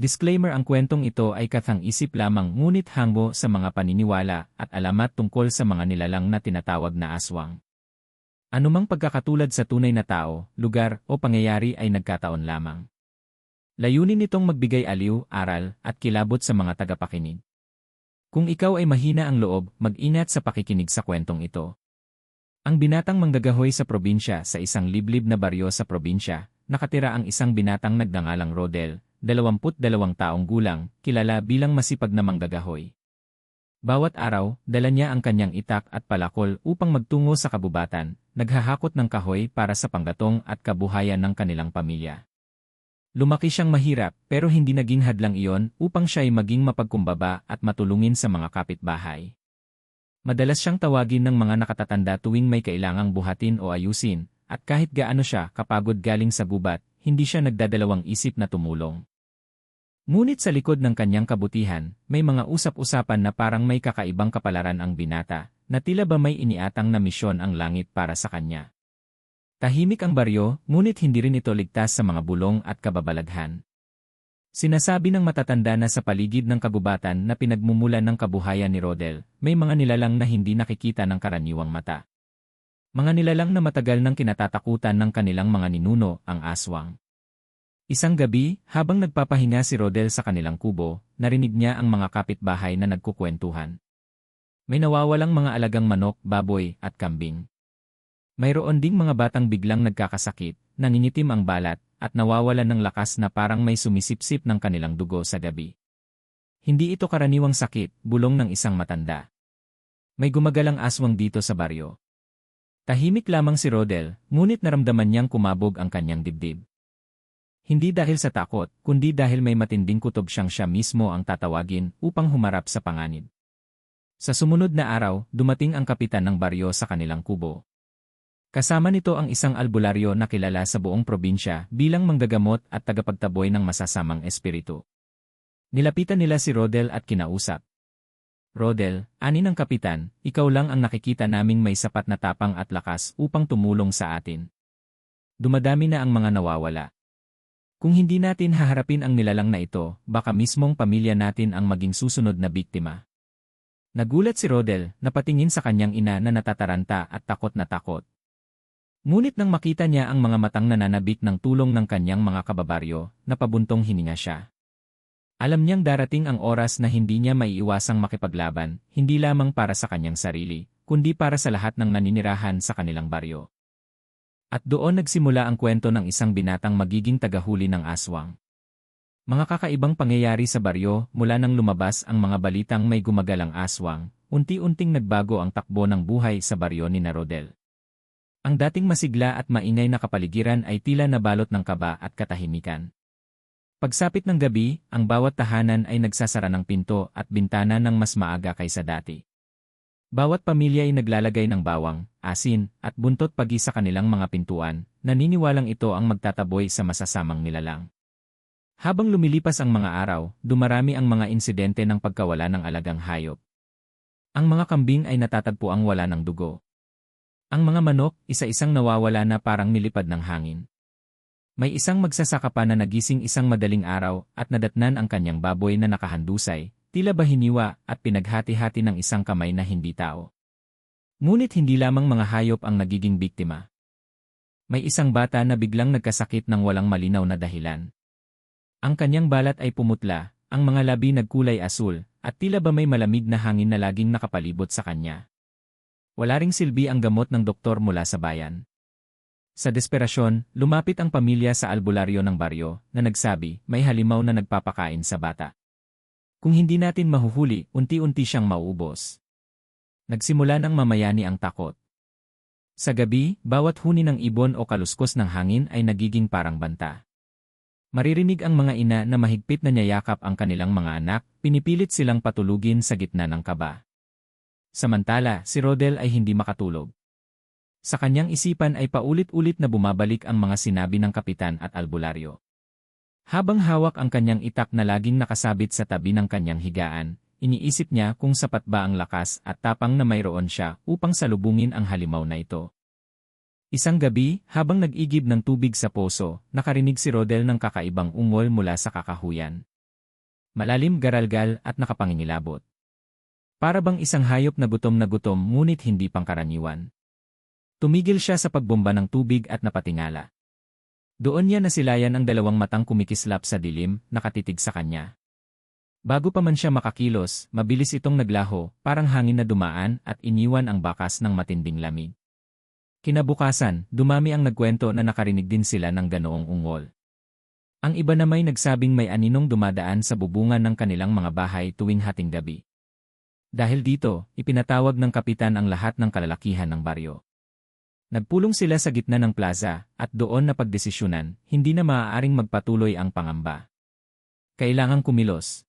Disclaimer ang kwentong ito ay kathang-isip lamang ngunit hango sa mga paniniwala at alamat tungkol sa mga nilalang na tinatawag na aswang. Anumang pagkakatulad sa tunay na tao, lugar o pangyayari ay nagkataon lamang. Layunin nitong magbigay aliw, aral, at kilabot sa mga tagapakinig. Kung ikaw ay mahina ang loob, mag-inat sa pakikinig sa kwentong ito. Ang binatang manggagahoy sa probinsya sa isang liblib na baryo sa probinsya, nakatira ang isang binatang nagdangalang Rodel, 22 taong gulang, kilala bilang masipag na manggagahoy. Bawat araw, dala niya ang kanyang itak at palakol upang magtungo sa kabubatan, naghahakot ng kahoy para sa panggatong at kabuhayan ng kanilang pamilya. Lumaki siyang mahirap pero hindi naging hadlang iyon upang siya ay maging mapagkumbaba at matulungin sa mga kapitbahay. Madalas siyang tawagin ng mga nakatatanda tuwing may kailangang buhatin o ayusin, at kahit gaano siya kapagod galing sa gubat, hindi siya nagdadalawang isip na tumulong. Ngunit sa likod ng kanyang kabutihan, may mga usap-usapan na parang may kakaibang kapalaran ang binata, na tila ba may iniatang na misyon ang langit para sa kanya. Tahimik ang baryo, ngunit hindi rin ito ligtas sa mga bulong at kababalaghan. Sinasabi ng matatanda na sa paligid ng kagubatan na pinagmumulan ng kabuhayan ni Rodel, may mga nilalang na hindi nakikita ng karaniwang mata. Mga nilalang na matagal nang kinatatakutan ng kanilang mga ninuno, ang aswang. Isang gabi, habang nagpapahinga si Rodel sa kanilang kubo, narinig niya ang mga kapitbahay na nagkukwentuhan. May nawawalang mga alagang manok, baboy, at kambing. Mayroon ding mga batang biglang nagkakasakit, nangingitim ang balat, at nawawalan ng lakas na parang may sumisipsip ng kanilang dugo sa gabi. Hindi ito karaniwang sakit, bulong ng isang matanda. May gumagalang aswang dito sa baryo. Tahimik lamang si Rodel, ngunit naramdaman niyang kumabog ang kanyang dibdib. Hindi dahil sa takot, kundi dahil may matinding kutob siyang siya mismo ang tatawagin upang humarap sa panganib. Sa sumunod na araw, dumating ang kapitan ng baryo sa kanilang kubo. Kasama nito ang isang albularyo na kilala sa buong probinsya bilang manggagamot at tagapagtaboy ng masasamang espiritu. Nilapitan nila si Rodel at kinausap. Rodel, ani ng kapitan, ikaw lang ang nakikita naming may sapat na tapang at lakas upang tumulong sa atin. Dumadami na ang mga nawawala. Kung hindi natin haharapin ang nilalang na ito, baka mismong pamilya natin ang maging susunod na biktima. Nagulat si Rodel, napatingin sa kanyang ina na natataranta at takot na takot. Ngunit nang makita niya ang mga matang nananabik ng tulong ng kanyang mga kababaryo, napabuntong hininga siya. Alam niyang darating ang oras na hindi niya maiiwasang makipaglaban, hindi lamang para sa kanyang sarili, kundi para sa lahat ng naninirahan sa kanilang baryo. At doon nagsimula ang kwento ng isang binatang magiging tagahuli ng aswang. Mga kakaibang pangyayari sa baryo mula nang lumabas ang mga balitang may gumagalang aswang, unti-unting nagbago ang takbo ng buhay sa baryo ni Narodel. Ang dating masigla at maingay na kapaligiran ay tila nabalot ng kaba at katahimikan. Pagsapit ng gabi, ang bawat tahanan ay nagsasara ng pinto at bintana ng mas maaga kaysa dati. Bawat pamilya ay naglalagay ng bawang, asin, at buntot pagi sa kanilang mga pintuan, naniniwalang ito ang magtataboy sa masasamang nilalang. Habang lumilipas ang mga araw, dumarami ang mga insidente ng pagkawala ng alagang hayop. Ang mga kambing ay natatagpo ang wala ng dugo. Ang mga manok, isa-isang nawawala na parang nilipad ng hangin. May isang magsasaka pa na nagising isang madaling araw at nadatnan ang kanyang baboy na nakahandusay, tila ba hiniwa at pinaghati-hati ng isang kamay na hindi tao. Ngunit hindi lamang mga hayop ang nagiging biktima. May isang bata na biglang nagkasakit ng walang malinaw na dahilan. Ang kanyang balat ay pumutla, ang mga labi nagkulay asul, at tila ba may malamig na hangin na laging nakapalibot sa kanya. Wala ring silbi ang gamot ng doktor mula sa bayan. Sa desperasyon, lumapit ang pamilya sa albularyo ng baryo na nagsabi may halimaw na nagpapakain sa bata. Kung hindi natin mahuhuli, unti-unti siyang mauubos. Nagsimula ng mamayani ang takot. Sa gabi, bawat huni ng ibon o kaluskos ng hangin ay nagiging parang banta. Maririnig ang mga ina na mahigpit na niyayakap ang kanilang mga anak, pinipilit silang patulugin sa gitna ng kaba. Samantala, si Rodel ay hindi makatulog. Sa kanyang isipan ay paulit-ulit na bumabalik ang mga sinabi ng kapitan at albularyo. Habang hawak ang kanyang itak na laging nakasabit sa tabi ng kanyang higaan, iniisip niya kung sapat ba ang lakas at tapang na mayroon siya upang salubungin ang halimaw na ito. Isang gabi, habang nag-igib ng tubig sa poso, nakarinig si Rodel ng kakaibang ungol mula sa kakahuyan. Malalim garalgal at nakapangingilabot. Para bang isang hayop na gutom na gutom ngunit hindi pangkaraniwan. Tumigil siya sa pagbomba ng tubig at napatingala. Doon niya nasilayan ang dalawang matang kumikislap sa dilim, nakatitig sa kanya. Bago pa man siya makakilos, mabilis itong naglaho, parang hangin na dumaan at iniwan ang bakas ng matinding lamig. Kinabukasan, dumami ang nagkwento na nakarinig din sila ng ganoong ungol. Ang iba na may nagsabing may aninong dumadaan sa bubungan ng kanilang mga bahay tuwing hating gabi. Dahil dito, ipinatawag ng kapitan ang lahat ng kalalakihan ng baryo. Nagpulong sila sa gitna ng plaza, at doon na pagdesisyunan, hindi na maaaring magpatuloy ang pangamba. Kailangang kumilos.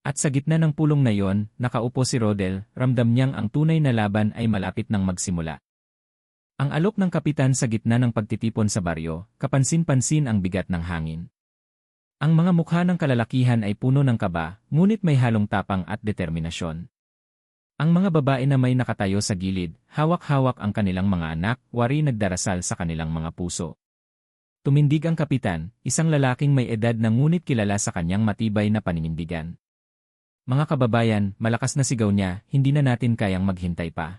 At sa gitna ng pulong na yon, nakaupo si Rodel, ramdam niyang ang tunay na laban ay malapit nang magsimula. Ang alok ng kapitan sa gitna ng pagtitipon sa baryo, kapansin-pansin ang bigat ng hangin. Ang mga mukha ng kalalakihan ay puno ng kaba, ngunit may halong tapang at determinasyon. Ang mga babae na may nakatayo sa gilid, hawak-hawak ang kanilang mga anak, wari nagdarasal sa kanilang mga puso. Tumindig ang kapitan, isang lalaking may edad na ngunit kilala sa kanyang matibay na paninindigan. Mga kababayan, malakas na sigaw niya, hindi na natin kayang maghintay pa.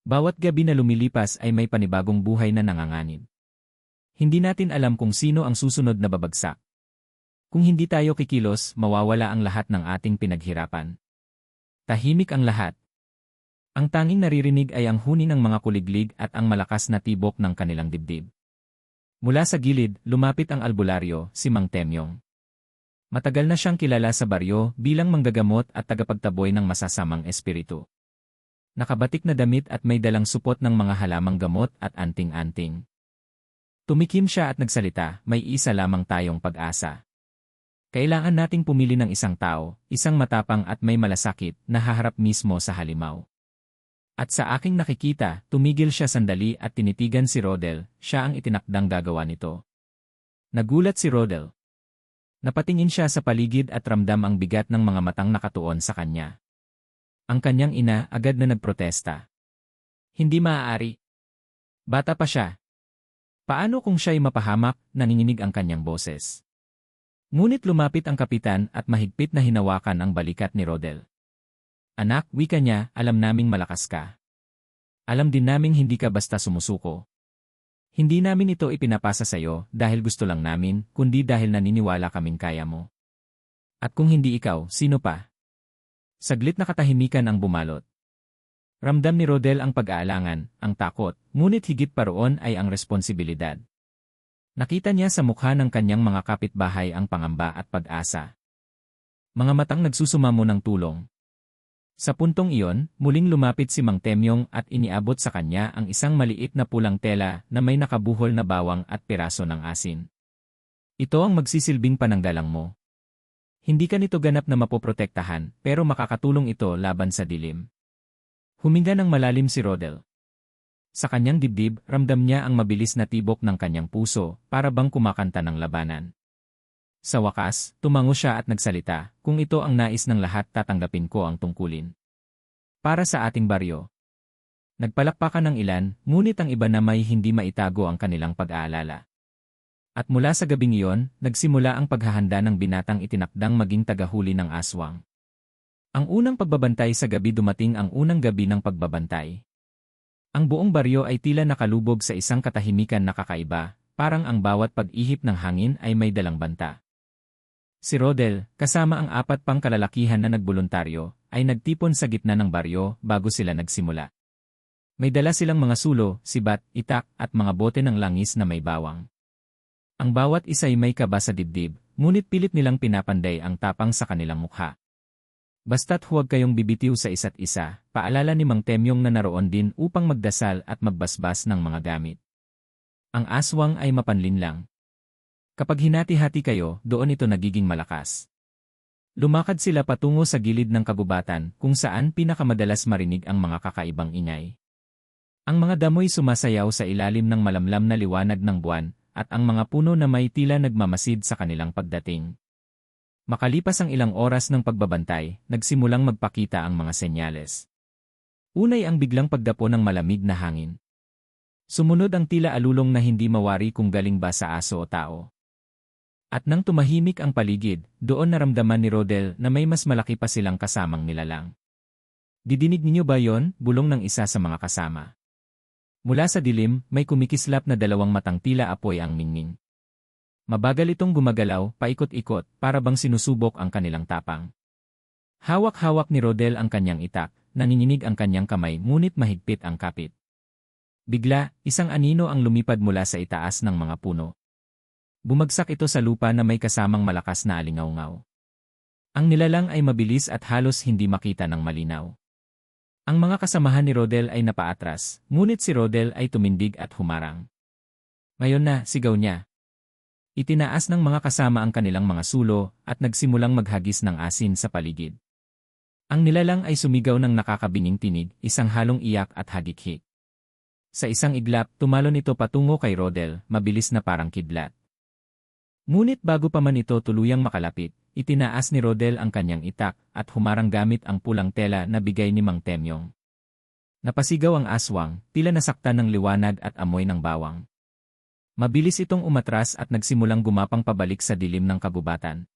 Bawat gabi na lumilipas ay may panibagong buhay na nanganganib. Hindi natin alam kung sino ang susunod na babagsak. Kung hindi tayo kikilos, mawawala ang lahat ng ating pinaghirapan. Tahimik ang lahat. Ang tanging naririnig ay ang huni ng mga kuliglig at ang malakas na tibok ng kanilang dibdib. Mula sa gilid, lumapit ang albularyo, si Mang Temyong. Matagal na siyang kilala sa baryo bilang manggagamot at tagapagtaboy ng masasamang espiritu. Nakabatik na damit at may dalang supot ng mga halamang gamot at anting-anting. Tumikim siya at nagsalita, may isa lamang tayong pag-asa. Kailangan nating pumili ng isang tao, isang matapang at may malasakit na haharap mismo sa halimaw. At sa aking nakikita, tumigil siya sandali at tinitigan si Rodel, siya ang itinakdang gagawa nito. Nagulat si Rodel. Napatingin siya sa paligid at ramdam ang bigat ng mga matang nakatuon sa kanya. Ang kanyang ina agad na nagprotesta. Hindi maaari. Bata pa siya. Paano kung siya'y mapahamak, nanginginig ang kanyang boses. Ngunit lumapit ang kapitan at mahigpit na hinawakan ang balikat ni Rodel. Anak, wika niya, alam naming malakas ka. Alam din naming hindi ka basta sumusuko. Hindi namin ito ipinapasa sa iyo dahil gusto lang namin, kundi dahil naniniwala kaming kaya mo. At kung hindi ikaw, sino pa? Saglit na katahimikan ang bumalot. Ramdam ni Rodel ang pag-aalangan, ang takot, ngunit higit pa roon ay ang responsibilidad. Nakita niya sa mukha ng kanyang mga kapitbahay ang pangamba at pag-asa. Mga matang nagsusumamo ng tulong. Sa puntong iyon, muling lumapit si Mang Temyong at iniabot sa kanya ang isang maliit na pulang tela na may nakabuhol na bawang at piraso ng asin. Ito ang magsisilbing pananggalang mo. Hindi ka nito ganap na mapoprotektahan, pero makakatulong ito laban sa dilim. Huminga ng malalim si Rodel. Sa kanyang dibdib, ramdam niya ang mabilis na tibok ng kanyang puso, para bang kumakanta ng labanan. Sa wakas, tumango siya at nagsalita, kung ito ang nais ng lahat tatanggapin ko ang tungkulin. Para sa ating baryo. Nagpalakpakan ng ilan, ngunit ang iba na may hindi maitago ang kanilang pag-aalala. At mula sa gabing iyon, nagsimula ang paghahanda ng binatang itinakdang maging tagahuli ng aswang. Ang unang pagbabantay sa gabi dumating ang unang gabi ng pagbabantay. Ang buong baryo ay tila nakalubog sa isang katahimikan na kakaiba, parang ang bawat pag-ihip ng hangin ay may dalang banta. Si Rodel, kasama ang apat pang kalalakihan na nagboluntaryo, ay nagtipon sa gitna ng baryo bago sila nagsimula. May dala silang mga sulo, sibat, itak, at mga bote ng langis na may bawang. Ang bawat isa ay may kaba sa dibdib, ngunit pilit nilang pinapanday ang tapang sa kanilang mukha. Basta't huwag kayong bibitiw sa isa't isa, paalala ni Mang Temyong na naroon din upang magdasal at magbasbas ng mga gamit. Ang aswang ay mapanlin lang. Kapag hinati-hati kayo, doon ito nagiging malakas. Lumakad sila patungo sa gilid ng kagubatan kung saan pinakamadalas marinig ang mga kakaibang ingay. Ang mga damoy sumasayaw sa ilalim ng malamlam na liwanag ng buwan, at ang mga puno na may tila nagmamasid sa kanilang pagdating. Makalipas ang ilang oras ng pagbabantay, nagsimulang magpakita ang mga senyales. Unay ang biglang pagdapo ng malamig na hangin. Sumunod ang tila alulong na hindi mawari kung galing ba sa aso o tao. At nang tumahimik ang paligid, doon naramdaman ni Rodel na may mas malaki pa silang kasamang nilalang. Didinig ninyo ba yon? Bulong ng isa sa mga kasama. Mula sa dilim, may kumikislap na dalawang matang tila apoy ang mingming. Mabagal itong gumagalaw, paikot-ikot, para bang sinusubok ang kanilang tapang. Hawak-hawak ni Rodel ang kanyang itak, nanginginig ang kanyang kamay ngunit mahigpit ang kapit. Bigla, isang anino ang lumipad mula sa itaas ng mga puno. Bumagsak ito sa lupa na may kasamang malakas na alingaw-ngaw. Ang nilalang ay mabilis at halos hindi makita ng malinaw. Ang mga kasamahan ni Rodel ay napaatras, ngunit si Rodel ay tumindig at humarang. Ngayon na, sigaw niya, Itinaas ng mga kasama ang kanilang mga sulo at nagsimulang maghagis ng asin sa paligid. Ang nilalang ay sumigaw ng nakakabining tinig, isang halong iyak at hagik Sa isang iglap, tumalon ito patungo kay Rodel, mabilis na parang kidlat. Ngunit bago pa man ito tuluyang makalapit, itinaas ni Rodel ang kanyang itak at humarang gamit ang pulang tela na bigay ni Mang Temyong. Napasigaw ang aswang, tila nasaktan ng liwanag at amoy ng bawang. Mabilis itong umatras at nagsimulang gumapang pabalik sa dilim ng kagubatan.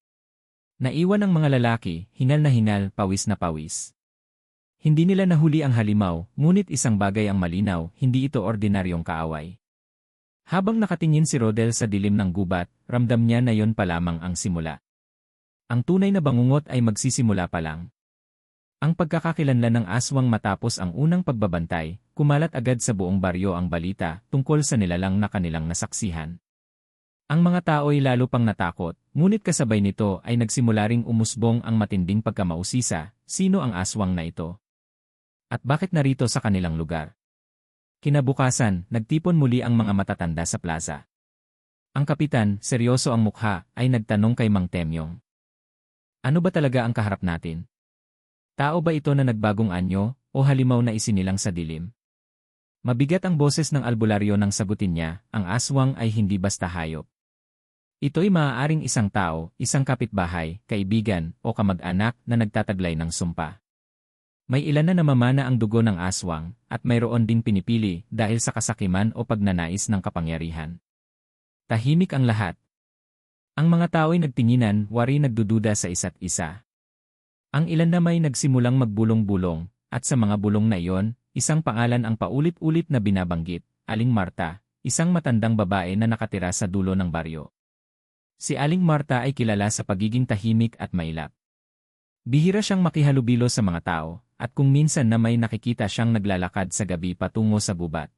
Naiwan ang mga lalaki, hinal na hinal, pawis na pawis. Hindi nila nahuli ang halimaw, ngunit isang bagay ang malinaw, hindi ito ordinaryong kaaway. Habang nakatingin si Rodel sa dilim ng gubat, ramdam niya na yon pa lamang ang simula. Ang tunay na bangungot ay magsisimula pa lang. Ang pagkakakilanlan ng aswang matapos ang unang pagbabantay, kumalat agad sa buong baryo ang balita tungkol sa nilalang na kanilang nasaksihan. Ang mga tao'y lalo pang natakot, ngunit kasabay nito ay nagsimula ring umusbong ang matinding pagkamausisa, sino ang aswang na ito? At bakit narito sa kanilang lugar? Kinabukasan, nagtipon muli ang mga matatanda sa plaza. Ang kapitan, seryoso ang mukha, ay nagtanong kay Mang Temyong. Ano ba talaga ang kaharap natin? Tao ba ito na nagbagong anyo, o halimaw na isinilang sa dilim? Mabigat ang boses ng albularyo nang sagutin niya, ang aswang ay hindi basta hayop. Ito'y maaaring isang tao, isang kapitbahay, kaibigan, o kamag-anak na nagtataglay ng sumpa. May ilan na namamana ang dugo ng aswang, at mayroon ding pinipili dahil sa kasakiman o pagnanais ng kapangyarihan. Tahimik ang lahat. Ang mga tao'y nagtinginan, wari nagdududa sa isa't isa. Ang ilan na may nagsimulang magbulong-bulong, at sa mga bulong na iyon, isang pangalan ang paulit-ulit na binabanggit, Aling Marta, isang matandang babae na nakatira sa dulo ng baryo. Si Aling Marta ay kilala sa pagiging tahimik at mailap. Bihira siyang makihalubilo sa mga tao, at kung minsan na may nakikita siyang naglalakad sa gabi patungo sa gubat.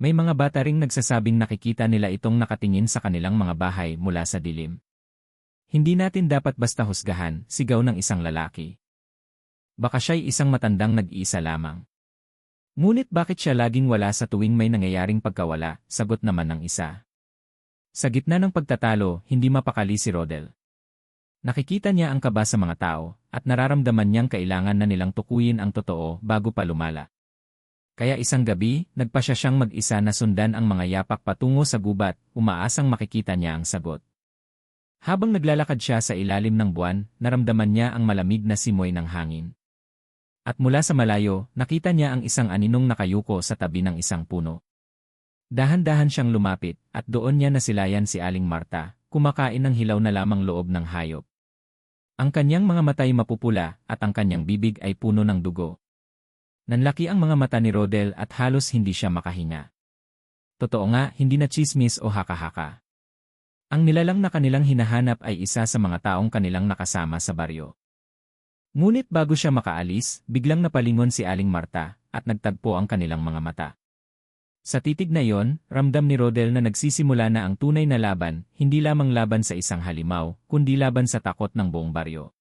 May mga bata ring nagsasabing nakikita nila itong nakatingin sa kanilang mga bahay mula sa dilim. Hindi natin dapat basta husgahan, sigaw ng isang lalaki. Baka siya'y isang matandang nag-iisa lamang. Ngunit bakit siya laging wala sa tuwing may nangyayaring pagkawala, sagot naman ng isa. Sa gitna ng pagtatalo, hindi mapakali si Rodel. Nakikita niya ang kaba sa mga tao, at nararamdaman niyang kailangan na nilang tukuyin ang totoo bago pa lumala. Kaya isang gabi, nagpa siya siyang mag-isa na sundan ang mga yapak patungo sa gubat, umaasang makikita niya ang sagot. Habang naglalakad siya sa ilalim ng buwan, naramdaman niya ang malamig na simoy ng hangin. At mula sa malayo, nakita niya ang isang aninong nakayuko sa tabi ng isang puno. Dahan-dahan siyang lumapit, at doon niya nasilayan si Aling Marta, kumakain ng hilaw na lamang loob ng hayop. Ang kanyang mga matay mapupula, at ang kanyang bibig ay puno ng dugo. Nanlaki ang mga mata ni Rodel at halos hindi siya makahinga. Totoo nga, hindi na chismis o haka-haka. Ang nilalang na kanilang hinahanap ay isa sa mga taong kanilang nakasama sa baryo. Ngunit bago siya makaalis, biglang napalingon si Aling Marta, at nagtagpo ang kanilang mga mata. Sa titig na yon, ramdam ni Rodel na nagsisimula na ang tunay na laban, hindi lamang laban sa isang halimaw, kundi laban sa takot ng buong baryo.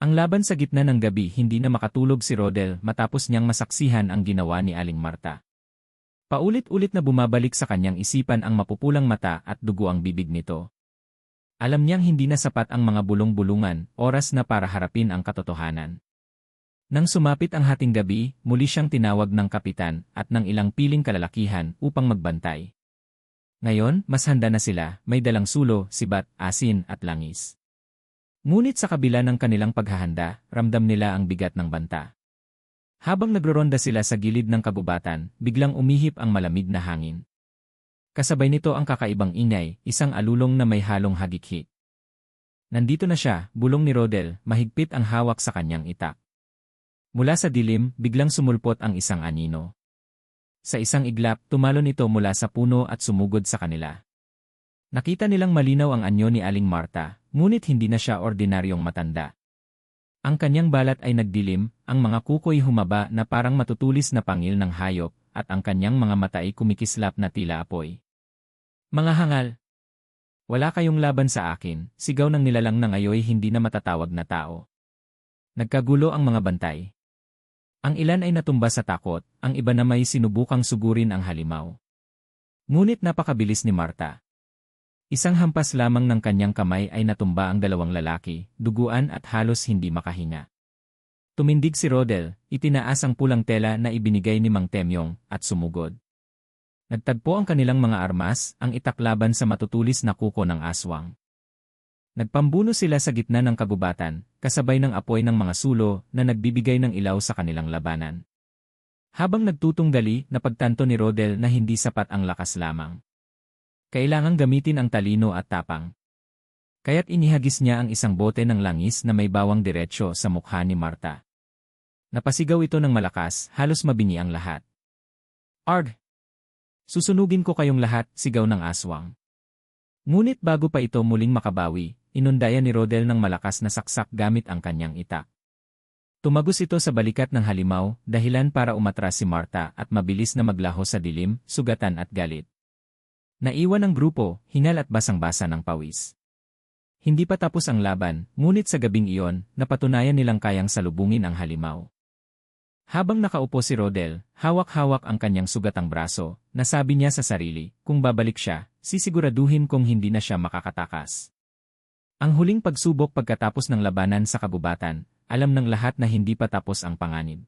Ang laban sa gitna ng gabi hindi na makatulog si Rodel matapos niyang masaksihan ang ginawa ni Aling Marta. Paulit-ulit na bumabalik sa kanyang isipan ang mapupulang mata at dugo ang bibig nito. Alam niyang hindi na sapat ang mga bulong-bulungan, oras na para harapin ang katotohanan. Nang sumapit ang hating gabi, muli siyang tinawag ng kapitan at ng ilang piling kalalakihan upang magbantay. Ngayon, mas handa na sila, may dalang sulo, sibat, asin at langis. Ngunit sa kabila ng kanilang paghahanda, ramdam nila ang bigat ng banta. Habang nagroronda sila sa gilid ng kagubatan, biglang umihip ang malamig na hangin. Kasabay nito ang kakaibang ingay, isang alulong na may halong hagikhi. Nandito na siya, bulong ni Rodel, mahigpit ang hawak sa kanyang itak. Mula sa dilim, biglang sumulpot ang isang anino. Sa isang iglap, tumalon ito mula sa puno at sumugod sa kanila. Nakita nilang malinaw ang anyo ni Aling Marta, ngunit hindi na siya ordinaryong matanda. Ang kanyang balat ay nagdilim, ang mga kuko'y humaba na parang matutulis na pangil ng hayop, at ang kanyang mga mata ay kumikislap na tila apoy. Mga hangal! Wala kayong laban sa akin, sigaw ng nilalang ng ayoy hindi na matatawag na tao. Nagkagulo ang mga bantay. Ang ilan ay natumba sa takot, ang iba na may sinubukang sugurin ang halimaw. Ngunit napakabilis ni Marta. Isang hampas lamang ng kanyang kamay ay natumba ang dalawang lalaki, duguan at halos hindi makahinga. Tumindig si Rodel, itinaas ang pulang tela na ibinigay ni Mang Temyong, at sumugod. Nagtagpo ang kanilang mga armas, ang itaklaban sa matutulis na kuko ng aswang. Nagpambuno sila sa gitna ng kagubatan, kasabay ng apoy ng mga sulo na nagbibigay ng ilaw sa kanilang labanan. Habang nagtutunggali, napagtanto ni Rodel na hindi sapat ang lakas lamang. Kailangang gamitin ang talino at tapang. Kaya't inihagis niya ang isang bote ng langis na may bawang diretsyo sa mukha ni Marta. Napasigaw ito ng malakas, halos mabini ang lahat. Arg! Susunugin ko kayong lahat, sigaw ng aswang. Ngunit bago pa ito muling makabawi, inundayan ni Rodel ng malakas na saksak gamit ang kanyang itak. Tumagos ito sa balikat ng halimaw, dahilan para umatras si Marta at mabilis na maglaho sa dilim, sugatan at galit. Naiwan ang grupo, hingal at basang-basa ng pawis. Hindi pa tapos ang laban, ngunit sa gabing iyon, napatunayan nilang kayang salubungin ang halimaw. Habang nakaupo si Rodel, hawak-hawak ang kanyang sugatang braso, nasabi niya sa sarili, kung babalik siya, sisiguraduhin kong hindi na siya makakatakas. Ang huling pagsubok pagkatapos ng labanan sa kabubatan, alam ng lahat na hindi pa tapos ang panganib.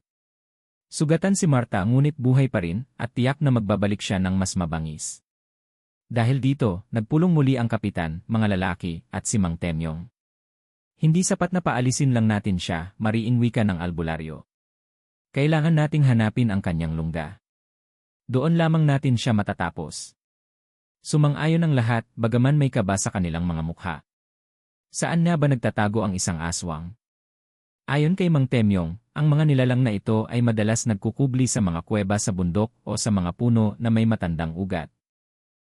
Sugatan si Marta ngunit buhay pa rin, at tiyak na magbabalik siya ng mas mabangis. Dahil dito, nagpulong muli ang kapitan, mga lalaki, at si Mang Temyong. Hindi sapat na paalisin lang natin siya, mariing wika ng albularyo. Kailangan nating hanapin ang kanyang lungga. Doon lamang natin siya matatapos. Sumang-ayon ang lahat, bagaman may kaba sa kanilang mga mukha. Saan na ba nagtatago ang isang aswang? Ayon kay Mang Temyong, ang mga nilalang na ito ay madalas nagkukubli sa mga kuweba sa bundok o sa mga puno na may matandang ugat.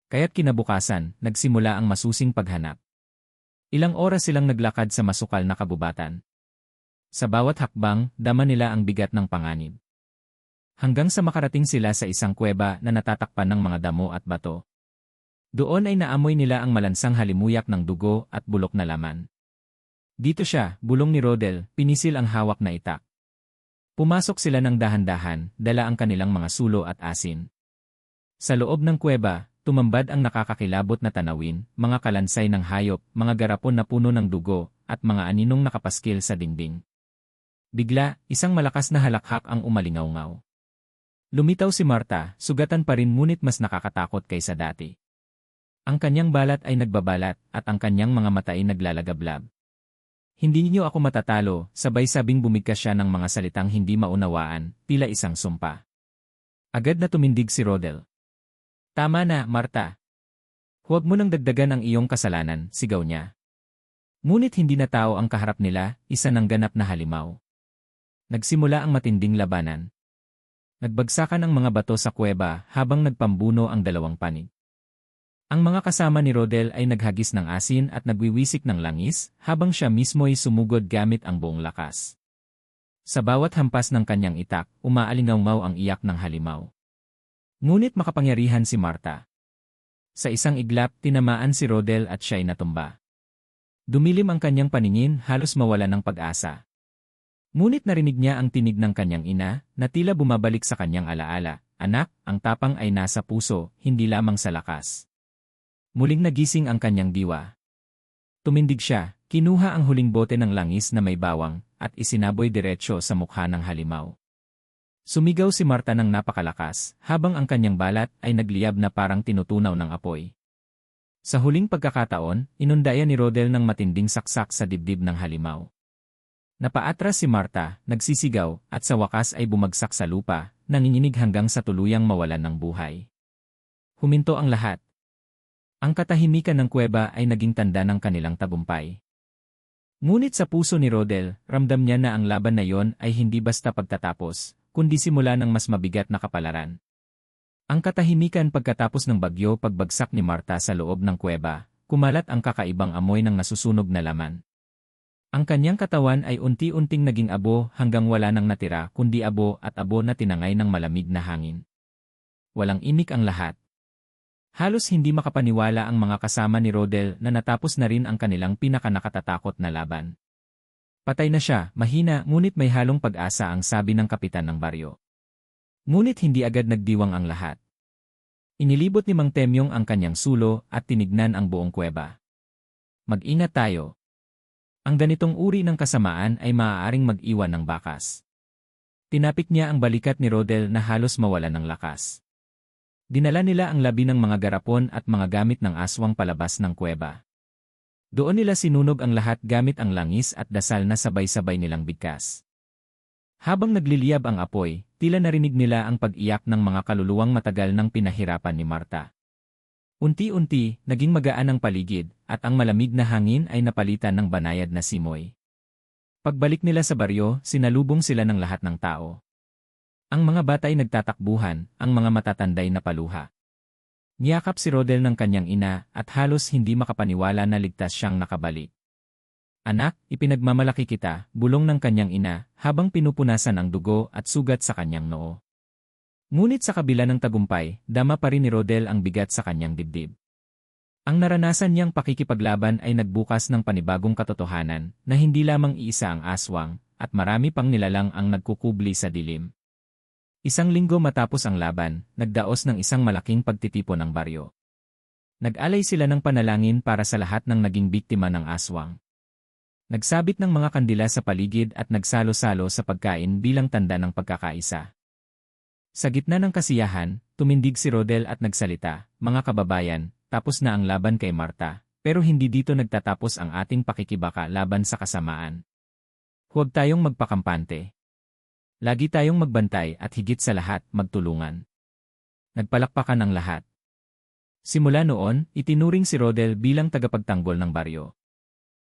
Kaya't kinabukasan, nagsimula ang masusing paghanap. Ilang oras silang naglakad sa masukal na kabubatan. Sa bawat hakbang, dama nila ang bigat ng panganib. Hanggang sa makarating sila sa isang kuweba na natatakpan ng mga damo at bato. Doon ay naamoy nila ang malansang halimuyak ng dugo at bulok na laman. Dito siya, bulong ni Rodel, pinisil ang hawak na itak. Pumasok sila ng dahan-dahan, dala ang kanilang mga sulo at asin. Sa loob ng kuweba, Tumambad ang nakakakilabot na tanawin, mga kalansay ng hayop, mga garapon na puno ng dugo, at mga aninong nakapaskil sa dingding. Bigla, isang malakas na halakhak ang umalingaw-ngaw. Lumitaw si Marta, sugatan pa rin ngunit mas nakakatakot kaysa dati. Ang kanyang balat ay nagbabalat, at ang kanyang mga mata ay naglalagablab. Hindi niyo ako matatalo, sabay sabing bumigkas siya ng mga salitang hindi maunawaan, tila isang sumpa. Agad na tumindig si Rodel. Tama na, Marta. Huwag mo nang dagdagan ang iyong kasalanan, sigaw niya. Ngunit hindi na tao ang kaharap nila, isa ng ganap na halimaw. Nagsimula ang matinding labanan. Nagbagsakan ang mga bato sa kuweba habang nagpambuno ang dalawang panig. Ang mga kasama ni Rodel ay naghagis ng asin at nagwiwisik ng langis habang siya mismo ay sumugod gamit ang buong lakas. Sa bawat hampas ng kanyang itak, umaalingaw ang iyak ng halimaw. Ngunit makapangyarihan si Marta. Sa isang iglap, tinamaan si Rodel at siya'y natumba. Dumilim ang kanyang paningin, halos mawala ng pag-asa. Ngunit narinig niya ang tinig ng kanyang ina, na tila bumabalik sa kanyang alaala. Anak, ang tapang ay nasa puso, hindi lamang sa lakas. Muling nagising ang kanyang diwa. Tumindig siya, kinuha ang huling bote ng langis na may bawang, at isinaboy diretsyo sa mukha ng halimaw. Sumigaw si Marta ng napakalakas, habang ang kanyang balat ay nagliyab na parang tinutunaw ng apoy. Sa huling pagkakataon, inundayan ni Rodel ng matinding saksak sa dibdib ng halimaw. Napaatras si Marta, nagsisigaw, at sa wakas ay bumagsak sa lupa, nanginginig hanggang sa tuluyang mawalan ng buhay. Huminto ang lahat. Ang katahimikan ng kuweba ay naging tanda ng kanilang tagumpay. Ngunit sa puso ni Rodel, ramdam niya na ang laban na yon ay hindi basta pagtatapos, kundi simula ng mas mabigat na kapalaran. Ang katahimikan pagkatapos ng bagyo pagbagsak ni Marta sa loob ng kuweba, kumalat ang kakaibang amoy ng nasusunog na laman. Ang kanyang katawan ay unti-unting naging abo hanggang wala nang natira kundi abo at abo na tinangay ng malamig na hangin. Walang imik ang lahat. Halos hindi makapaniwala ang mga kasama ni Rodel na natapos na rin ang kanilang pinakanakatatakot na laban. Patay na siya, mahina ngunit may halong pag-asa ang sabi ng kapitan ng baryo. Ngunit hindi agad nagdiwang ang lahat. Inilibot ni Mang Temyong ang kanyang sulo at tinignan ang buong kuweba. Mag-ingat tayo. Ang ganitong uri ng kasamaan ay maaaring mag-iwan ng bakas. Tinapik niya ang balikat ni Rodel na halos mawala ng lakas. Dinala nila ang labi ng mga garapon at mga gamit ng aswang palabas ng kuweba. Doon nila sinunog ang lahat gamit ang langis at dasal na sabay-sabay nilang bigkas. Habang nagliliyab ang apoy, tila narinig nila ang pag-iyak ng mga kaluluwang matagal ng pinahirapan ni Marta. Unti-unti, naging magaan ang paligid, at ang malamig na hangin ay napalitan ng banayad na simoy. Pagbalik nila sa baryo, sinalubong sila ng lahat ng tao. Ang mga bata ay nagtatakbuhan, ang mga matatanday na paluha. Niyakap si Rodel ng kanyang ina at halos hindi makapaniwala na ligtas siyang nakabalik. Anak, ipinagmamalaki kita, bulong ng kanyang ina, habang pinupunasan ang dugo at sugat sa kanyang noo. Ngunit sa kabila ng tagumpay, dama pa rin ni Rodel ang bigat sa kanyang dibdib. Ang naranasan niyang pakikipaglaban ay nagbukas ng panibagong katotohanan na hindi lamang iisa ang aswang, at marami pang nilalang ang nagkukubli sa dilim. Isang linggo matapos ang laban, nagdaos ng isang malaking pagtitipon ng baryo. Nag-alay sila ng panalangin para sa lahat ng naging biktima ng aswang. Nagsabit ng mga kandila sa paligid at nagsalo-salo sa pagkain bilang tanda ng pagkakaisa. Sa gitna ng kasiyahan, tumindig si Rodel at nagsalita, Mga kababayan, tapos na ang laban kay Marta, pero hindi dito nagtatapos ang ating pakikibaka laban sa kasamaan. Huwag tayong magpakampante. Lagi tayong magbantay at higit sa lahat, magtulungan. Nagpalakpakan ang lahat. Simula noon, itinuring si Rodel bilang tagapagtanggol ng baryo.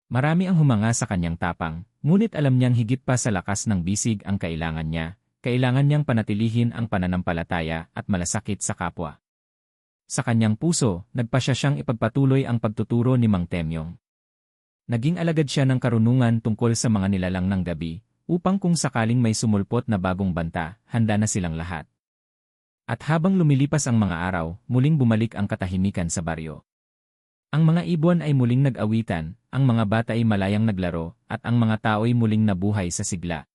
Marami ang humanga sa kanyang tapang, ngunit alam niyang higit pa sa lakas ng bisig ang kailangan niya, kailangan niyang panatilihin ang pananampalataya at malasakit sa kapwa. Sa kanyang puso, nagpasya siyang ipagpatuloy ang pagtuturo ni Mang Temyong. Naging alagad siya ng karunungan tungkol sa mga nilalang ng gabi, upang kung sakaling may sumulpot na bagong banta, handa na silang lahat. At habang lumilipas ang mga araw, muling bumalik ang katahimikan sa baryo. Ang mga ibon ay muling nag-awitan, ang mga bata ay malayang naglaro, at ang mga tao ay muling nabuhay sa sigla.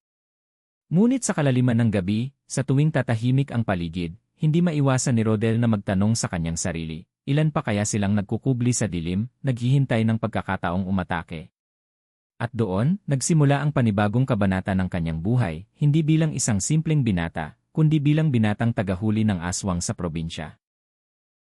Ngunit sa kalaliman ng gabi, sa tuwing tatahimik ang paligid, hindi maiwasan ni Rodel na magtanong sa kanyang sarili, ilan pa kaya silang nagkukubli sa dilim, naghihintay ng pagkakataong umatake. At doon, nagsimula ang panibagong kabanata ng kanyang buhay, hindi bilang isang simpleng binata, kundi bilang binatang tagahuli ng aswang sa probinsya.